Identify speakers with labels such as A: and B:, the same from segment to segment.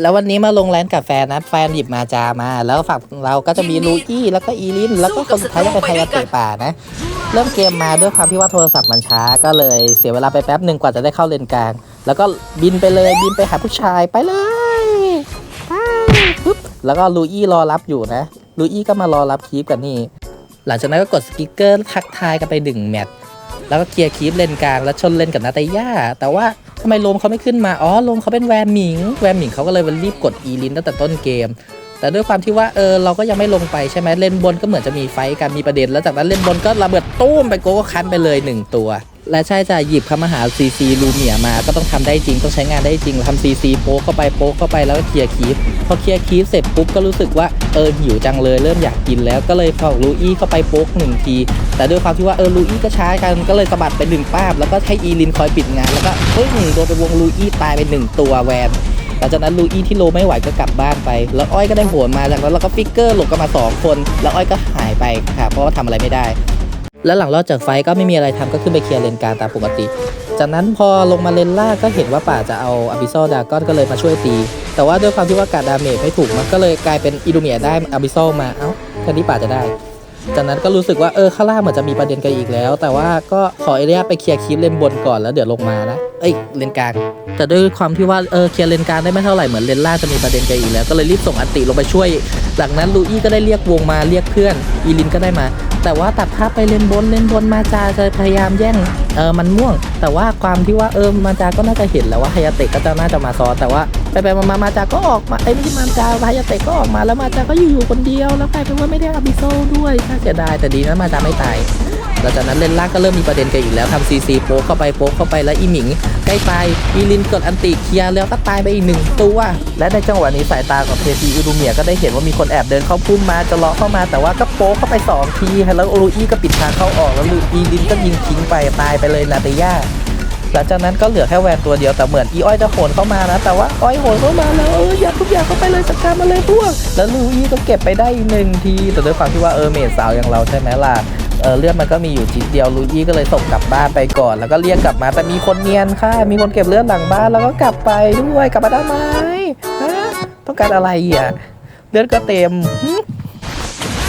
A: แล้ววันนี้มาลงแลนกับแฟนนะแฟนหยิบมาจามา แล้วฝั่งเราก็จะมีลูอี้แล้วก็อีลิน แล้วก็คนสุดท้ายจะเป็นไทยาเตะป่านะ เริ่มเกมมาด้วยความที่ว่าโทรศัพท์มันช้าก็เลยเสียเวลาไปแป๊บหนึ่งกว่าจะได้เข้าเลนกลาง แล้วก็บินไปเลยบินไปหาผู้ชายไปเลยไปปุ๊บแล้วก็ลูอี้รอรับอยู่นะลูอี้ก็มารอรับคีฟกันนี่หลังจากนั้นก็กดสกิกเกอร์ทักทายกันไปดึงแมตช์ แล้วก็เคลียร์คีฟเลนกลางแล้วชนเลนกับนาตาย่าแต่ว่าทำไมลมเขาไม่ขึ้นมา อ๋อลมเขาเป็นแวร์หมิง แวร์หมิงเขาก็เลยรีบกดอีลินตั้งแต่ต้นเกม แต่ด้วยความที่ว่าเออเราก็ยังไม่ลงไปใช่ไหมเล่นบนก็เหมือนจะมีไฟกันมีประเด็น แล้วจากนั้นเล่นบนก็ระเบิดตู้มไปโกก็คันไปเลยหนึ่งตัว และใช่จะหยิบคำมหาซีซีลูเมียมาก็ต้องทำได้จริงต้องใช้งานได้จริงทำซีซีโป๊เข้าไปโป๊เข้าไปแล้วก็เคลียร์คีฟพอเคลียร์คีฟเสร็จปุ๊บก็รู้สึกว่าเออหิวจังเลยเริ่มอยากกินแล้วก็เลยฝากลูอี้เข้าไปโป๊กหนึ่งที แต่ด้วยความที่ว่าเออลูอี้ก็ช้ากันก็เลยสะบัดไปหนึ่งป้าบแล้วก็ให้อีลินคอยปิดงานแล้วก็ปึ้งโดนไปวงลูอี้ตายไปหนึ่งตัวแวนหลังจากนั้นลูอี้ที่โลไม่ไหวก็กลับบ้านไป แล้วอ้อยก็ได้โหนมาจากนั้นเราก็ฟิกเกอร์หลบกันมา 2 คน แล้วอ้อยก็หายไปค่ะเพราะว่าทำอะไรไม่ได้ แล้วหลังรอดจากไฟก็ไม่มีอะไรทำก็ขึ้นไปเคลียร์เลนกลางตามปกติ จากนั้นพอลงมาเลนล่างก็เห็นว่าป่าจะเอาอ b ิ s ซ l ดาก้อนก็เลยมาช่วยตี แต่ว่าด้วยความที่ว่าการดาเมจไม่ถูกมันก็เลยกลายเป็นอิลูเมียได้อ b ิ s ซ l มา เอ้าแทนที่ป่าจะได้ จากนั้นก็รู้สึกว่าเออข้างล่างเหมือนจะมีประเด็นกันอีกแล้ว แต่ว่าก็ขออนุญาไปเคลียร์คลิปเลนบนก่อนแล้วเดี๋ยวลงมานะเอ้ยเลนกลางแต่ด้วยความที่ว่าเออเคลียร์เลนกลางได้ไม่เท่าไหร่เหมือนเลนล่างจะมีประเด็นกันอีกแล้ว ก็เลยรีบส่งอันติลงไปช่วย หลังนั้นลูอี้ก็ได้เรียกวงมาเรียกเพื่อนอีลินก็ได้มา แต่ว่าตัดภาพไปเลนบนเลนบนมาจาจะพยายามแย่ง เออมันม่วง แต่ว่าความที่ว่าเออมาจาก็น่าจะเห็นแล้วว่าฮายาเตะก็จะน่าจะมาซ้อนแต่ว่าไปไปมามามาจาก็ออกมาไอ้ยไม่ใช่มาจาฮายาเตะก็ออกมาแล้วมาจาก็อยู่ๆคนเดียวแล้วกลายเป็นว่าไม่ได้อาบิโซด้วยน่าเสียดายแต่ดีนะมาจาไม่ตาย หลังจากนั้นเลนล่างก็เริ่มมีประเด็นกันอีกแล้วทำซีซีโป๊เข้าไปโป๊เข้าไปแล้วอีหมิงใกล้ตายอีลินกดอันติเคลียร์แล้วก็ตายไปอีกหนึ่งตัวและในจังหวะนี้สายตาของเพซีอูดูเมียก็ได้เห็นว่ามีคนแอบเดินเข้าพุ่มมาจะเลาะเข้ามาแต่ว่าก็โป๊เข้าไปสองทีแล้วลูอี้ก็ปิดทางเข้าออกแล้วลูอีลินก็ยิงทิ้งไปตายไปเลยนาเตย่าหลังจากนั้นก็เหลือแค่แวนตัวเดียวแต่เหมือนอีอ้อยจะโหนเข้ามานะ แต่ว่าอ้อยโหนเข้ามาแล้วเออยัดทุกอย่างเข้าไปเลยจัดการมาเลยพวก แล้วลูอี้ก็เก็บไปได้อีกหนึ่งที แต่ด้วยความที่ว่าเออเมดสาวอย่างเราใช่ไหมล่ะ ออเลือดมันก็มีอยู่จิตเดียวลูอี้ก็เลยส่งกลับบ้านไปก่อน แล้วก็เรียกกลับมาแต่มีคนเนียนค่ะ มีคนเก็บเลือดหลังบ้านแล้วก็กลับไปด้วยกลับมาได้ไหมฮะต้องการอะไรอะเลือดก็เต็ม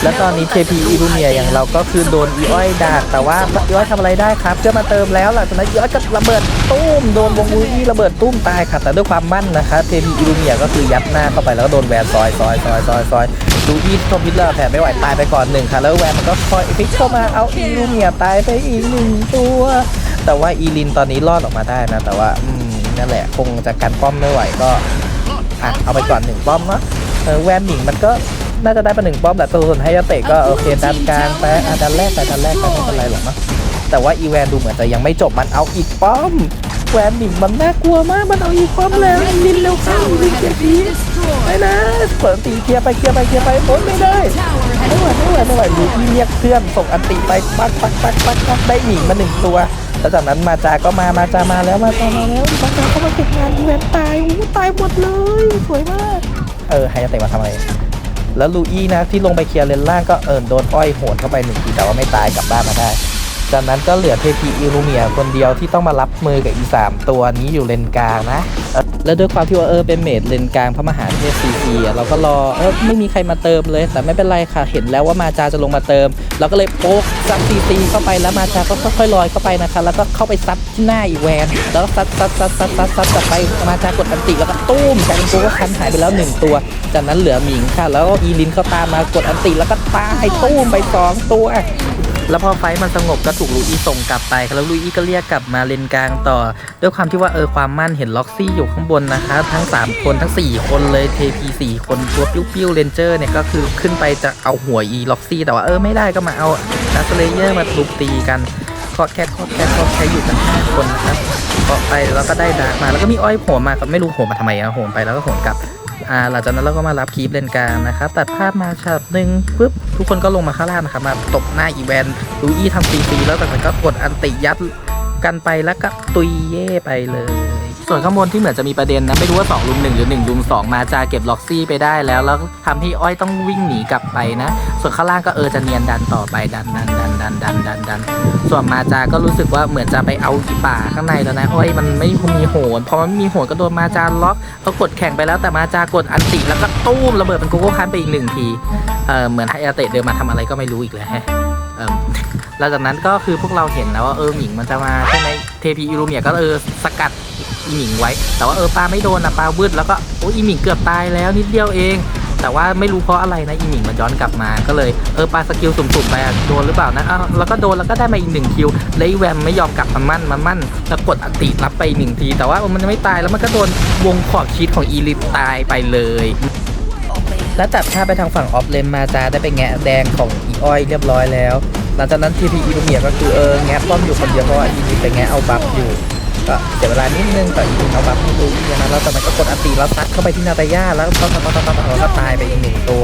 A: แล้วตอนนี้ KP อีลูเมียอย่างเราก็คือโดนอีอ้อยดักแต่ว่าอีอ้อยทำอะไรได้ครับเพื่อมาเติมแล้วหลังจากนั้นอีอ้อยก็ระเบิดตุ้มโดนวงลูอี้ระเบิดตุ้มตายค่ะแต่ด้วยความมั่นนะคะ KP อีลูเมียก็คือยัดหน้าเข้าไปแล้วก็โดนแวนซอยซอยซอยซอยซอย ลูอี้ทมพิษเลอร์แผ่ไม่ไหวตายไปก่อนหนึ่งค่ะ แล้วแวนมันก็คอยพลิกเข้ามาเอาอีลูเมียตายไปอีกหนึ่งตัว แต่ว่าอีลินตอนนี้รอดออกมาได้นะ แต่ว่าอืมนั่นแหละคงจะกันป้อมไม่ไหวก็อะเอาไปก่อนหนึ่งป้อมเนาะเออแวนหมิงมันก็น่าจะได้มาหนึ่งป้อมแต่ตัวส่วนให้ยเตะก็โอเคดันกลางไปอะดันแรกไปดันแรกไปไม่เป็นไรหรอกนะแต่ว่าอีแวนดูเหมือนจะยังไม่จบมันเอาอีกป้อมแวนหนิงมันน่ากลัวมากมันเอาอีกป้อมแล้วลินเร็วเข้าลินเกียร์ดี ไม่นะเปิดตีเคลียร์ไปเคลียร์ไปเคลียร์ไปโอ้ยไม่ได้ไม่ไหวไม่ไหวไม่ไหวดูอีเรียกเพื่อนส่งอันติไปปักปักปักปักปักได้หนิงมาหนึ่งตัวแล้วจากนั้นมาจาก็มามาจามาแล้วมาจามาแล้วมาจาก็มาเก็บงานอีแวนตายอู้ตายหมดเลยสวยมากเออให้ยาเตะมาทำอะไรแล้วลูอี้นะที่ลงไปเคลียร์เลนล่างก็เอิญโดนอ้อยโหนเข้าไปหนึ่งทีแต่ว่าไม่ตายกลับบ้านมาได้ จากนั้นก็เหลือเทพีอิรูเมียคนเดียวที่ต้องมารับมือกับอีสามตัวนี้อยู่เลนกลางนะ แล้วด้วยความที่ว่าเออเป็นเมดเลนกลางพระมหาเทพซีซีอะเราก็รอเออไม่มีใครมาเติมเลย แต่ไม่เป็นไรค่ะเห็นแล้วว่ามาจาจะลงมาเติม เราก็เลยโป๊กซัดซีซีเข้าไปแล้วมาจาก็ค่อยๆลอยเข้าไปนะคะ แล้วก็เข้าไปซัดที่หน้าอีแวน แล้วซัดซัดซัดซัดซัดซัดกลับไปมาจากดอันติแล้วก็ตุ้มกลายเป็นตัวก็คันหายไปแล้วหนึ่งตัว จากนั้นเหลือหมิงค่ะ แล้วก็อีลินเข้าตามมากดอันติแล้วก็ตายตุ้มไปสองตัว แล้วพอไฟมันสงบก็ถูกลูอี้ส่งกลับไปแล้วลูอี้ก็เรียกกลับมาเลนกลางต่อ ด้วยความที่ว่าเออความมั่นเห็นล็อกซี่อยู่ข้างบนนะคะ ทั้ง 3 คนทั้ง 4 คนเลยเทพีสี่คนตัวปิ้วๆเลนเจอร์เนี่ยก็คือขึ้นไปจะเอาหัวอีล็อกซี่แต่ว่าเออไม่ได้ก็มาเอานัสเลเยอร์มาทุบตีกันคาะแค่เคาะแค่เคาะแค่อยู่กันห้าคนนะครับเคาไปแล้วก็ได้ดาร์กมาแล้วก็มีอ้อยโผล่มาก็ไม่รู้โผล่มาทำไมอะโผล่ไปแล้วก็โผล่กลับ อ่าหลังจากนั้นเราก็มารับคีปเลนกลางนะครับตัดภาพมาฉากหนึ่งปุ๊บทุกคนก็ลงมาข้างล่างนะครับมาตบหน้าอีแวนลูอี้ทำฟรีๆแล้วจากนั้นก็กดอันติยัดกันไปแล้วก็ตุยเย่ไปเลย ส่วนข้างบนที่เหมือนจะมีประเด็นนะ ไม่รู้ว่า2ลุม1หรือ1ลุม2 มาจาเก็บล็อกซี่ไปได้แล้ว แล้วทำให้อ้อยต้องวิ่งหนีกลับไปนะ ส่วนข้างล่างก็เออจะเนียนดันต่อไปดันดันดันดันดันดันดันส่วนมาจาก็รู้สึกว่าเหมือนจะไปเอาอีป่าข้างในแล้วนะอ้อยมันไม่มีโหนพอมันไม่มีโหนก็โดนมาจาล็อกเขากดแข่งไปแล้วแต่มาจากดอันติแล้วก็ตู้มระเบิดเป็นโกโก้คันไปอีกหนึ่งทีเออเหมือนไฮอาเตะเดินมาทำอะไรก็ไม่รู้อีกแล้วแฮะเออหลังจากนั้นก็คือพวกเราเห็นแล้วว่าเออหมิงมันจะมาใช่ไหมเทพีอิรูเมียก็เออสกัด อีหมิงไว้ แต่ว่าเออปลาไม่โดนนะปลาวืดแล้วก็โอ้อีหมิงเกือบตายแล้วนิดเดียวเอง แต่ว่าไม่รู้เพราะอะไรนะอีหมิงมันย้อนกลับมา ก็เลยเออปลาสกิลสุ่มๆไปโดนหรือเปล่านะอ้าวแล้วก็โดนแล้วก็ได้มาอีกหนึ่งคิวแล้วอีแวมไม่ยอมกลับมามั่นมามั่นแล้วกดอันติรับไปหนึ่งที แต่ว่ามันไม่ตายแล้วมันก็โดนวงขอบชีตของอีลิทตายไปเลยแล้วตัดภาพไปทางฝั่งออฟเลนมาจาได้ไปแงะแดงของอีอ้อยเรียบร้อยแล้ว หลังจากนั้นทีพีอีลูเมียก็คือเออแงะป้อมอยู่คนเดียวเพราะว่าอีลิทไปแงะเอาบัฟอยู่ ก็เสียเวลานิดนึงแต่อีลิทเอาบัฟให้ดูอย่างนั้นแล้วแต่มันก็กดอันตีแล้วซัดเข้าไปที่นาตาย่าแล้วก็ตายไปอีกหนึ่งตัว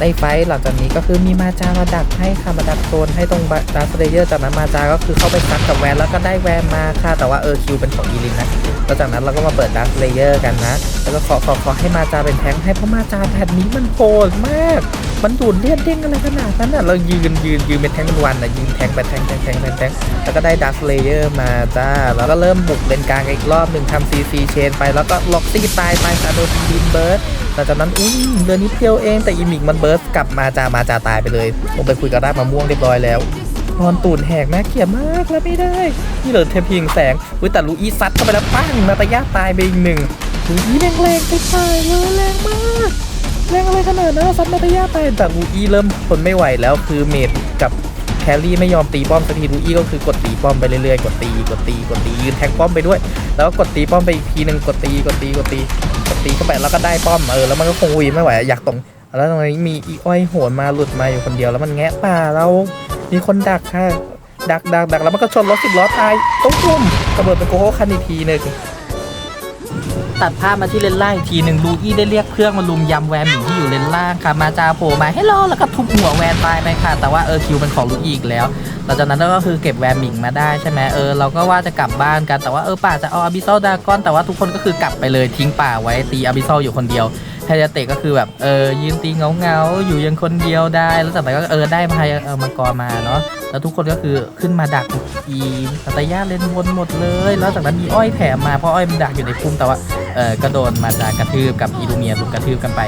A: ในไฟหลังจากนี้ก็คือมีมาจามาดักให้ค่ะมาดักโซนให้ตรงดาร์สเลเยอร์จากนั้นมาจาก็คือเข้าไปซัดกับแวนแล้วก็ได้แวนมาค่ะแต่ว่าเออคิวเป็นของอีลินนะแล้วจากนั้นเราก็มาเปิดดาร์สเลเยอร์กันนะ แล้วก็ขอขอขอให้มาจาเป็นแทงให้เพราะมาจาแผ่นนี้มันโหดมาก มันดูดเลือดเด้งอะไรขนาดนั้นอะเรายืนยืนยืนเป็นแทงเป็นวันอะยืนแทงไปแทงแทงแทงแทงแทงแล้วก็ได้ดาร์สเลเยอร์มาจ้าแล้วก็เริ่มบุกเลนกลางอีกรอบหนึ่งทำซีซีเชนไปแล้วก็ล็อกซี่ตายไปซาโดทีดินเบิร์ด หลังจากนั้นอุ้ยเดือนนิดเดียวเองแต่อีมิกมันเบิร์สกลับมาจามาจาตายไปเลยลงไปคุยกับรากมะม่วงเรียบร้อยแล้วนอนตูนแหกน่าเกลียดมากแล้วไม่ได้ นี่เหลือเทพิงแสงอุ้ยแต่ลูอีซัดเข้าไปแล้วปั้งนาตาย่าตายไปอีกหนึ่งลูอีแรงแรงไปตายเลยแรงมากแรงอะไรขนาดนั้นซัดนาตาย่าตายแต่ลูอีเริ่มทนไม่ไหวแล้วคือเมดกับ ครี่ไม่ยอมตีป้อมสักทีลูอีก็คือกดตีป้อมไปเรื่อยๆ กดตี กดตี กดตียืนแทงป้อมไปด้วย แล้วก็กดตีป้อมไปอีกทีหนึ่งกดตี กดตี กดตี กดตีเข้าไปแล้วก็ได้ป้อม เออ แล้วมันก็คงวีไม่ไหว อยากตรง แล้วตรงนี้มีอีอ้อยโหนมาหลุดมาอยู่คนเดียว แล้วมันแงะป่าเรา มีคนดักค่ะ ดักดักดักแล้วมันก็ชนรถสิบล้อตายตุ้มตุ้มระเบิดเป็นโกโก้คันอีกทีหนึ่ง ตัดภาพมาที่เลนล่างอีกทีหนึ่งลูอี้ได้เรียกเครื่องมาลุมยำแวนหมิงที่อยู่เลนล่างค่ะ มาจาโผล่มาให้รอแล้วก็ทุบหัวแวนตายไปค่ะ แต่ว่าเออคิวเป็นของลูอี้อีกแล้วหลังจากนั้นเราก็คือเก็บแวร์มิงมาได้ใช่ไหมเออเราก็ว่าจะกลับบ้านกันแต่ว่าเออป่าจะเอาอาบิซอลดากอนแต่ว่าทุกคนก็คือกลับไปเลยทิ้งป่าไว้ตีอาบิซอลอยู่คนเดียว ไฮยาเตะก็คือแบบเออยืนตีเงาเงาอยู่ยังคนเดียวได้ แล้วจากนั้นก็เออได้มาเออมังกรมาเนาะแล้วทุกคนก็คือขึ้นมาดักอีสัตยาเล่นวนหมดเลย แล้วจากนั้นมีอ้อยแถมมาเพราะอ้อยมันดักอยู่ในพุ่มแต่ว่าเออก็โดนมาจากกระทืบกับอีลูเมียลุมกระทืบกันไป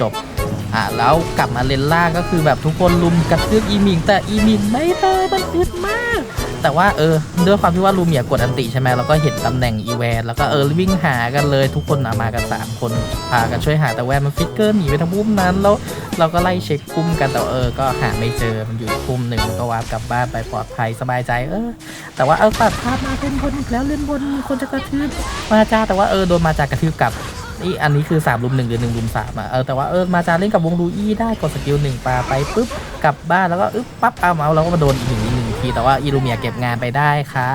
A: จบ อะแล้วกลับมาเลนล่างก็คือแบบทุกคนลุมกระทืบอีมิง แต่อีมิงไม่ตายมันอึดมาก แต่ว่าเออด้วยความที่ว่าลูเมียกดอันติใช่ไหมเราก็เห็นตำแหน่งอีแวนแล้วก็เออวิ่งหากันเลยทุกคนอะมากันสามคนพากันช่วยหาแต่แวนมันฟิกเกอร์หนีไปทางพุ่มนั้นแล้วเราก็ไล่เช็คพุ่มกันแต่เออก็หาไม่เจอมันอยู่อีกพุ่มหนึ่งก็วาร์ปกลับบ้านไปปลอดภัยสบายใจเออ แต่ว่าเออตัดภาพมาเล่นบนอีกแล้วเล่นบนมีคนจะกระทืบมาจ้าแต่ว่าเออโดนมาจากกระทืบกลับ นี่อันนี้คือ3ลุมหนึ่งหรือ1ลุมสามอะเออแต่ว่าเออมาจาเล่นกับวงลูอี้ได้กดสกิลหนึ่งปาไปปุ๊บกลับบ้านแล้วก็อึ๊บปั๊บเอาเมาแล้วก็มาโดนอีกหนึ่งหนึ่งทีแต่ว่าอีลูเมียเก็บงานไปได้ค่ะ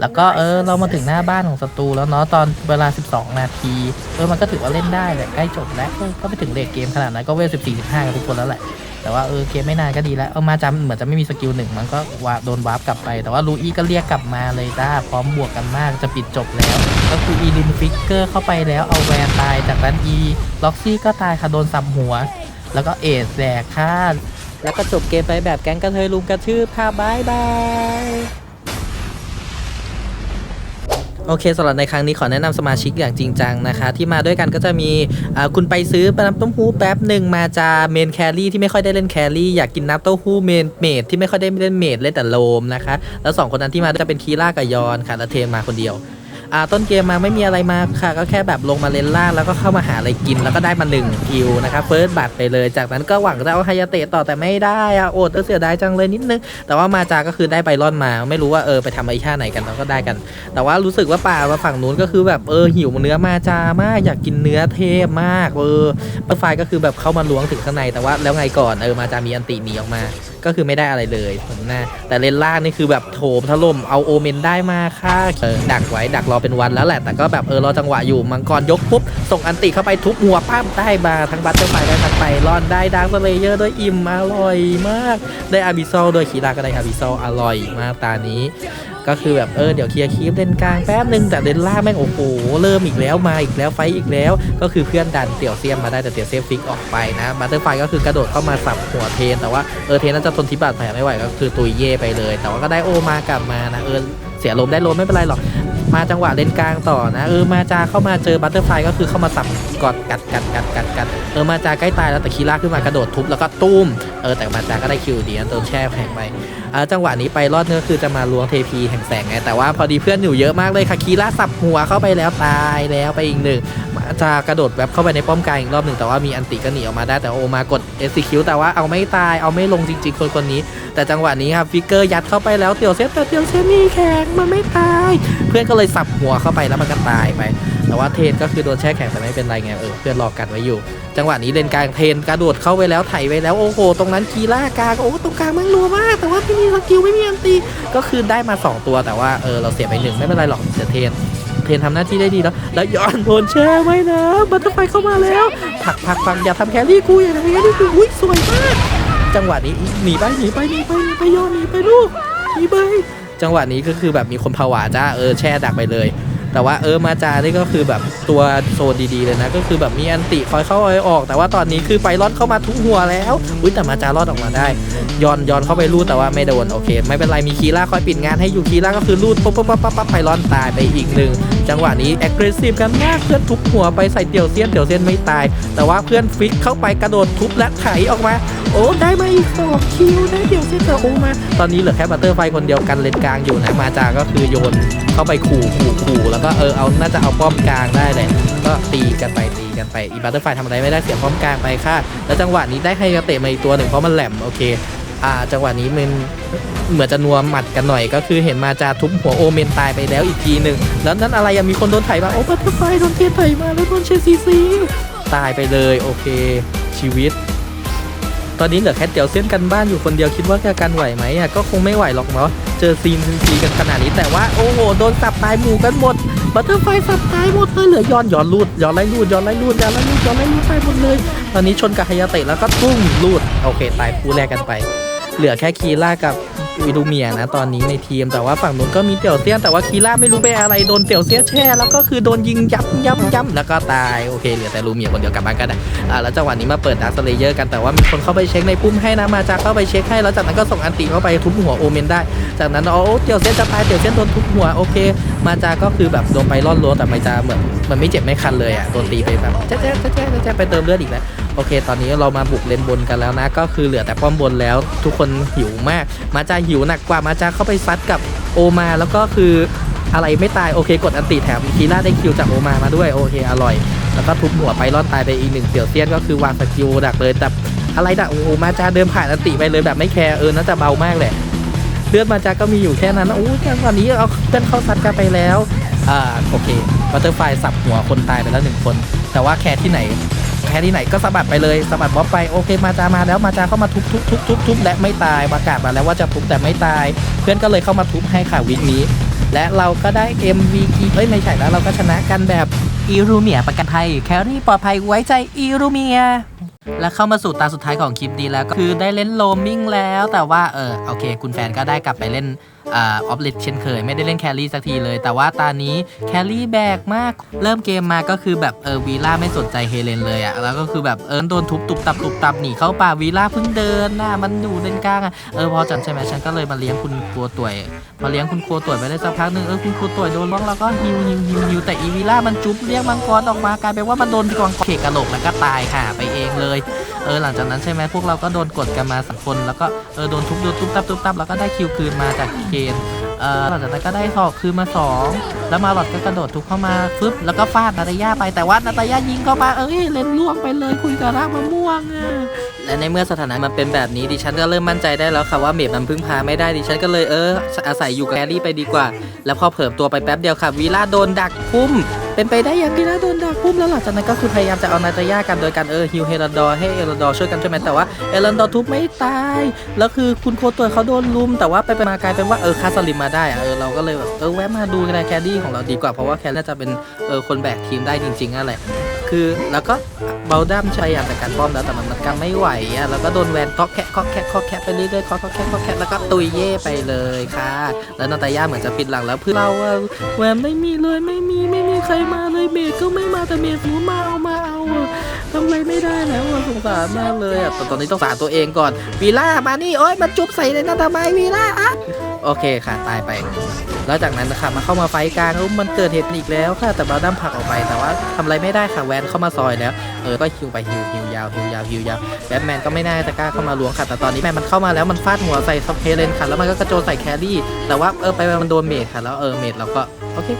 A: แล้วก็เออเรามาถึงหน้าบ้านของศัตรูแล้วเนาะตอนเวลา 12 นาทีเออมันก็ถือว่าเล่นได้แหละใกล้จบแล้วก็ไปถึงเลทเกมขนาดนั้นก็เวล14 15กันทุกคนแล้วแหละ แต่ว่าเออเกมไม่นานก็ดีแล้ว เอามาจำเหมือนจะไม่มีสกิลหนึ่งมันก็วาโดนวาร์ปกลับไป แต่ว่าลูอี้ก็เรียกกลับมาเลยจ้าพร้อมบวกกันมากจะปิดจบแล้ว ก็คืออีลินฟิกเกอร์เข้าไปแล้วเอาแวนตายจากนั้นอีล็อกซี่ก็ตายค่ะโดนสับหัว แล้วก็เอสแดกค่ะแล้วก็จบเกมไปแบบแก๊งกระเทยลุมกระทืบค่ะบายบาย โอเคสำหรับในครั้งนี้ขอแนะนำสมาชิกอย่างจริงจังนะคะ ที่มาด้วยกันก็จะมีคุณไปซื้อน้ำเต้าหู้แป๊บหนึ่งมาจาเมนแครี่ที่ไม่ค่อยได้เล่นแครี่อยากกินน้ำเต้าหู้เมนเมดที่ไม่ค่อยได้เล่นเมดเล่นแต่โลมนะคะ แล้วสองคนนั้นที่มาจะเป็นคีร่ากับยอนค่ะและเทมมาคนเดียว อ่าต้นเกมมาไม่มีอะไรมาค่ะ ก็แค่แบบลงมาเลนล่างแล้วก็เข้ามาหาอะไรกินแล้วก็ได้มาหนึ่งคิวนะคะเฟิร์สบัตรไปเลยจากนั้นก็หวังจะเอาฮายาเตะต่อแต่ไม่ได้อะโอดเออเสียดายจังเลยนิดนึง แต่ว่ามาจาก็คือได้ไบรอนมา ไม่รู้ว่าเออไปทำไอ้ท่าไหนกันเราก็ได้กัน แต่ว่ารู้สึกว่าป่ามาฝั่งนู้นก็คือแบบเออหิวเนื้อมาจามากอยากกินเนื้อเทพมาก เออบัฟไฟก็คือแบบเข้ามาล้วงถึงข้างในแต่ว่าแล้วไงก่อนเออมาจามีอันติหนีออกมา ก็คือไม่ได้อะไรเลยผมหน้าแต่เลนล่างนี่คือแบบโถมถล่มเอาโอเมนได้มาค่ะเออดักไว้ดักรอเป็นวันแล้วแหละ แต่ก็แบบเออรอจังหวะอยู่มังกรยกปุ๊บส่งอันติเข้าไปทุบหัวป้ามได้มาทั้งบัตเตอร์ไฟได้ทั้งไปรอนได้ดังสเลเยอร์ด้วยอิ่มอร่อยมาก ได้อาบิโซ่ด้วยคีราก็ได้อาบิโซ่อร่อยมากตานี้ ก็คือแบบเออเดี๋ยวเคลียร์คีฟเลนกลางแป๊บนึงแต่เลนล่างแม่งโอ้โหเริ่มอีกแล้วมาอีกแล้วไฟอีกแล้ว ก็คือเพื่อนดันเตี่ยวเซียมมาได้แต่เตี่ยวเซียมฟิกออกไปนะบัตเตอร์ไฟก็คือกระโดดเข้ามาสับหัวเทนแต่ว่าเออเทนน่าจะทนทิบาดแผลไม่ไหวก็คือตุยเย่ไปเลย แต่ว่าก็ได้โอมากลับมานะเออเสียลมได้ลมไม่เป็นไรหรอกมาจังหวะเลนกลางต่อนะเออมาจาเข้ามาเจอบัตเตอร์ไฟก็คือเข้ามาสับกอดกัดกัดกัดกัดกัดเออมาจาใกล้ตายแล้วแต่คีร่าขึ้นมากระโดดทุบแล้วก็ตุ้มเออแต่มาจาก็ได้คิวดีนะโดนแช่แข็งไป จังหวะนี้ไปรอดเนื้อคือจะมาล้วงเทพีแห่งแสงไงแต่ว่าพอดีเพื่อนอยู่เยอะมากเลยค่ะคีร่าสับหัวเข้าไปแล้วตายแล้วไปอีกหนึ่งจากระโดดแวบเข้าไปในป้อมกลางอีกรอบหนึ่งแต่ว่ามีอันติก็หนีออกมาได้แต่โอมากด s อ q แต่ว่าเอาไม่ตายเอาไม่ลงจริง ๆ คนคนนี้ แต่จังหวะนี้ครับฟิกเกอร์ยัดเข้าไปแล้วเตี่ยวเซฟแต่เตี่ยวเซฟนี่แข็งมันไม่ตาย เพื่อนก็เลยสับหัวเข้าไปแล้วมันก็ตายไป แต่ว่าเทนก็คือโดนแช่แข็งแต่ไม่เป็นไรไงเออเพื่อนรอกันไว้อยู่ จังหวะนี้เลนกลางเทนกระโดดเข้าไปแล้วไถไปแล้วโอ้โห ตรงนั้นคีล่ากลางโอ้ตรงกลางมันรัวมาก แต่ว่าไม่มีสกิลไม่มีอันตีก็คือได้มา 2 ตัวแต่ว่าเออเราเสียไปหนึ่งไม่เป็นไรหรอกเสียเทนเทนทำหน้าที่ได้ดีแล้ว แล้วย้อนโดนแช่ไว้นะบัตเตอร์ไฟเข้ามาแล้วผักผักผักอย่าทำแครี่กูอย่าทำแครี่กูอุ้ยสวยมากจังหวะนี้หนีไปหนีไปหนีไปหนีไปย้อนหนีไปลูกหนีไปจังหวะนี้ก็คือแบบมีคนผวาจ้าเออแช่ดักไปเลย แต่ว่าเออมาจานี่ก็คือแบบตัวโซนดีๆเลยนะ ก็คือแบบมีอันติคอยเข้าคอยออก แต่ว่าตอนนี้คือไปรอดเข้ามาทุกหัวแล้วอุ้ยแต่มาจารอดออกมาได้ย้อนย้อนเข้าไปรูดแต่ว่าไม่โดนโอเค ไม่เป็นไรมีคีร่าคอยปิดงานให้อยู่คีร่าก็คือรูดปุ๊บปุ๊บปั๊บปั๊บปั๊บไปรอดตายไปอีกหนึ่งจังหวะนี้แอคทีฟกันมากเพื่อนทุบหัวไปใส่เตี่ยวเซียนเตี่ยวเซียนไม่ตาย แต่ว่าเพื่อนฟิกเข้าไปกระโดดทุบและไถออกมา โอ้ได้มาอีกสองคิวได้เดี๋ยวเซนเตอร์โอมา ตอนนี้เหลือแค่บัตเตอร์ไฟคนเดียวกันเลนกลางอยู่นะมาจาก็คือโยนเข้าไปขู่ขู่ขู่แล้วก็เออเอาน่าจะเอาป้อมกลางได้เลยก็ตีกันไปตีกันไปอีบัตเตอร์ไฟทำอะไรไม่ได้เสียป้อมกลางไปค่ะ แล้วจังหวะนี้ได้ให้กระเตะมาอีกตัวหนึ่งเพราะมันแหลมโอเคอ่าจังหวะนี้มันเหมือนจะนัวหมัดกันหน่อยก็คือเห็นมาจาทุบหัวโอเมนตายไปแล้วอีกทีหนึ่งแล้วนั้นอะไรยังมีคนโดนไถมาโอ้บัตเตอร์ไฟโดนเทียนไถมาแล้วโดนเชซีซีตายไปเลยโอเค ชีวิต ตอนนี้เหลือแค่เตียวเส้นกันบ้านอยู่คนเดียวคิดว่าจะกันไหวไหมอะก็คงไม่ไหวหรอกเนาะเจอซีนซีกันขนาดนี้แต่ว่าโอ้โหโดนสับตายหมู่กันหมดบัตเตอร์ไฟสับตายหมดเลยเหลือย้อนย้อนลูดย้อนไล่ลูดย้อนไล่ลูดย้อนไล่ลูดย้อนไล่ลูดตายหมดเลย ตอนนี้ชนกับฮายาเตะแล้วก็ตุ้มลูดโอเค ตายคู่แรกกันไป เหลือแค่คีร่ากับ วิดูเมียนะตอนนี้ในทีมแต่ว่าฝั่งนู้นก็มีเตี่ยวเตี้ยนแต่ว่าคีร่าไม่รู้ไปอะไรโดนเตี่ยวเตี้ยแช่แล้วก็คือโดนยิงยับยับยับแล้วก็ตายโอเคเหลือแต่ลูเมียคนเดียวกลับบ้านก็ได้อ่าแล้วจังหวะนี้มาเปิดดาร์คเลเยอร์กันแต่ว่ามีคนเข้าไปเช็คในพุ่มให้นะมาจากเข้าไปเช็คให้แล้วจากนั้นก็ส่งอันติเข้าไปทุบหัวโอเมนได้ จากนั้นโอ้เตี่ยวเส้นจะตายเตี่ยวเส้นโดนทุบหัวโอเค มาจาก็คือแบบโดนไปร่อนรัวแต่ไม่จาเหมือนมันไม่เจ็บไม่คันเลยอะโดนตีไปแบบแจ๊ะแจ๊ะแจ๊ะแจ๊ะแจ๊ะไปเติมเลือดอีกแล้ว โอเค ตอนนี้เรามาบุกเลนบนกันแล้วนะ ก็คือเหลือแต่ป้อมบนแล้วทุกคนหิวมาก มาจาหิวหนักกว่ามาจาเข้าไปซัดกับโอมาแล้วก็คืออะไรไม่ตายโอเค กดอันติแถมคีร่าได้คิวจากโอมามาด้วยโอเคอร่อย แล้วก็ทุบหัวไปรอดตายไปอีกหนึ่งเสี่ยวเซียนก็คือวางสกิลดักเลยแต่อะไรดักโอมาจาเดินผ่านอันติไปเลยแบบไม่แคร์เออน่าจะเบามากแหละเลือดมาจาก็มีอยู่แค่นั้นนะโอ้ยตอนนี้เอาเพื่อนเข้าซัดกันไปแล้วอ่าโอเคบัตเตอร์ไฟสับหัวคนตายไปแล้วหนึ่งคน แต่ว่าแคร์ที่ไหน แค่ที่ไหนก็สะบัดไปเลยสะบัดบ๊อบไปโอเคมาจามาแล้วมาจาเข้ามาทุบทุบทุบทุบทุบและไม่ตายประกาศมาแล้วว่าจะทุบแต่ไม่ตาย เพื่อนก็เลยเข้ามาทุบให้ค่ะวิกนี้ และเราก็ได้ MVP เอ้ยไม่ใช่แล้วเราก็ชนะกันแบบอีรูเมียประกันภัยแครี่ปลอดภัยไว้ใจอีรูเมียและเข้ามาสู่ตาสุดท้ายของคลิปนี้แล้วก็คือได้เล่นโลมิงแล้วแต่ว่าเออโอเค คุณแฟนก็ได้กลับไปเล่น อออฟลิตเช่นเคย ไม่ได้เล่นแครี่สักทีเลย แต่ว่าตานี้แครี่แบกมาก เริ่มเกมมาก็คือแบบเออวีล่าไม่สนใจเฮเลนเลยอะแล้วก็คือแบบเออโดนทุบตุบตับตุบตับหนีเข้าป่าวีล่าเพิ่งเดินน่ะมันอยู่เลนกลางอะเออพอจันใช่ไหมฉันก็เลยมาเลี้ยงคุณครัวต่วย มาเลี้ยงคุณครัวต่วยไปได้สักพักหนึ่งเออคุณครัวต่วยโดนบ้องแล้วก็ฮิวฮิวฮิวฮิวแต่อีวีล่ามันจุ๊บเรียกมังกรออกมากลายเป็นว่ามันโดนกองเขกกระโหลกแล้วก็ตายค่ะไปเองเลยเออหลังจากนั้นใช่ไหมพวกเราก็โดนกดกันมาสักคนแล้วก็เออโดนทุบโดนทุบตับทุบตับแล้วก็ได้คิวคืนมาจากเคนเออหลังจากนั้นก็ได้สอกคืนมาสองแล้วมาหลอดก็กระโดดทุบเข้ามาฟึบแล้วก็ฟาดนาตาย่าไปแต่ว่านาตาย่ายิงเข้ามาเอ้ยเล่นล่วงไปเลยคุยกับรากมะม่วงอะและในเมื่อสถานะมันเป็นแบบนี้ดิฉันก็เริ่มมั่นใจได้แล้วค่ะว่าเมดมันพึ่งพาไม่ได้ดิฉันก็เลยเอออาศัยอยู่กับแครี่ไปดีกว่า แล้วพอเผิ่มตัวไปแป๊บเดียวค่ะวีล่าโดนดักคุ้ม เป็นไปได้ยังวีล่าโดนดักพุ่มแล้วหลังจากนั้นก็คือพยายามจะเอานาตาย่ากันโดยการเออฮิวเฮรันดอร์ให้เอรันดอร์ช่วยกันใช่ไหมแต่ว่าเอรันดอร์ทุบไม่ตาย แล้วคือคุณโคตัวเขาโดนลุม แต่ว่าไปไปมากลายเป็นว่าเออคาสลิมมาได้เออเราก็เลยแบบเออแวะมาดูกันแคดดี้ของเราดีกว่าเพราะว่าแคดน่าจะเป็นเออคนแบกทีมได้จริงๆนั่นแหละ คือแล้วก็เบลดัมพยายามแต่การป้อมแล้วแต่มันมันกันไม่ไหวอะแล้วก็โดนแวนเคาะแคะเคาะแคะเคาะแคะไปเรื่อยๆเคาะเคาะแคะเคาะแคะแล้วก็ตุยเย่ไปเลยค่ะ แล้วนาตาย่าเหมือนจะปิดหลังแล้วเพื่อเราอะแวนไม่มีเลยไม่มีไม่มีใครมาเลยเมดก็ไม่มาแต่เมดรู้มาเอามา ทำอะไรไม่ได้แล้วอะสงสารมากเลยอะแต่ตอนนี้ต้องสารตัวเองก่อนวีล่ามานี่โอ๊ยมันจุบใส่เลยนะทำไมวีล่าอะโอเคค่ะตายไป แล้วจากนั้นนะคะมาเข้ามาไฟกลางแล้วมันเกิดเหตุอีกแล้วค่ะแต่บาดัมผักออกไปแต่ว่าทำอะไรไม่ได้ค่ะแวนเข้ามาซอยแล้วเออก็ฮิวไปฮิวฮิวยาวฮิวยาวฮิวยาวแบทแมนก็ไม่น่าจะกล้าเข้ามาล้วงค่ะแต่ตอนนี้แมนมันเข้ามาแล้วมันฟาดหัวใส่ซับเฮเลนค่ะแล้วมันก็กระโจนใส่แครี่แต่ว่าเออไปมันโดนเมดค่ะแล้วเออเมดเราก็โอเค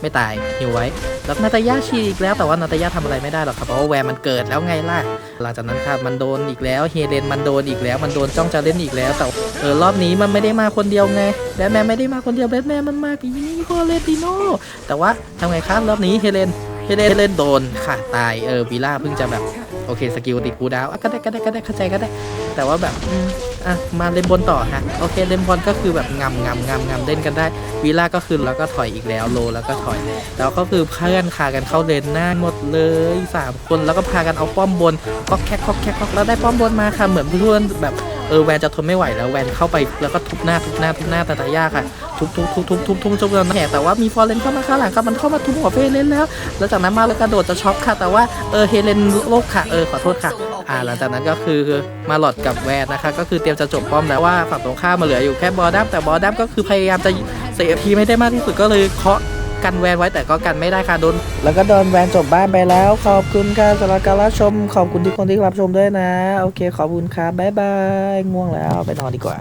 A: ไม่ตายฮิวไว้ แล้วนาตายาฉีกอีกแล้วแต่ว่านาตายาทำอะไรไม่ได้หรอกครับเพราะว่าแวร์มันเกิดแล้วไงล่ะหลังจากนั้นค่ะมันโดนอีกแล้วเฮเลนมันโดนอีกแล้ว มันโดนจ้องจะเล่นอีกแล้วแต่เออรอบนี้มันไม่ได้มาคนเดียวไงแบทแมนไม่ได้มาคนเดียวแบทแมนมันมาปีนี้พอเลติโนแต่ว่าทำไงครับรอบนี้เฮเลนเฮเลนเฮเลนโดนค่ะตายเออวีล่าเพิ่งจะแบบโอเคสกิลติดกูดาวก็ได้ก็ได้ก็ได้เข้าใจก็ได้ แต่ว่าแบบ อะมาเล่นบนต่อฮะโอเคเล่นบอลก็คือแบบงำงำงำงำเล่นกันได้วีล่าก็คือแล้วก็ถอยอีกแล้วโลแล้วก็ถอยแล้วก็คือเพื่อนพากันเข้าเลนหน้าหมดเลยสามคนแล้วก็พากันเอาป้อมบนก็แคกก็แคกก็แล้วได้ป้อมบนมาค่ะเหมือนเพื่อนแบบ เออแวนจะทนไม่ไหวแล้วแวนเข้าไปแล้วก็ทุบหน้าทุบหน้าทุบหน้าตาตายาค่ะทุบทุบทุบทุบทุบทุบจนแหกแต่ว่ามีฟอร์เรนเข้ามาข้างหลังครับมันเข้ามาทุบหัวเฟเลนแล้ว แล้วจากนั้นมาเลยกระโดดจะช็อปค่ะ แต่ว่าเออเฮเลนโลกค่ะเออขอโทษค่ะอ่าหลังจากนั้นก็คือมาหลอดกับแวนนะคะ ก็คือเตรียมจะจบป้อมแล้วว่าฝั่งตรงข้ามมาเหลืออยู่แค่บอดัมแต่บอดัมก็คือพยายามจะเสียทีไม่ได้มากที่สุดก็เลยเคาะ กันแวนไว้แต่ก็กันไม่ได้ค่ะโดน แล้วก็โดนแวนจบบ้านไปแล้ว ขอบคุณค่ะสำหรับการรับชม ขอบคุณทุกคนที่รับชมด้วยนะ โอเค ขอบคุณครับบ๊ายบาย ง่วงแล้วไปนอนดีกว่า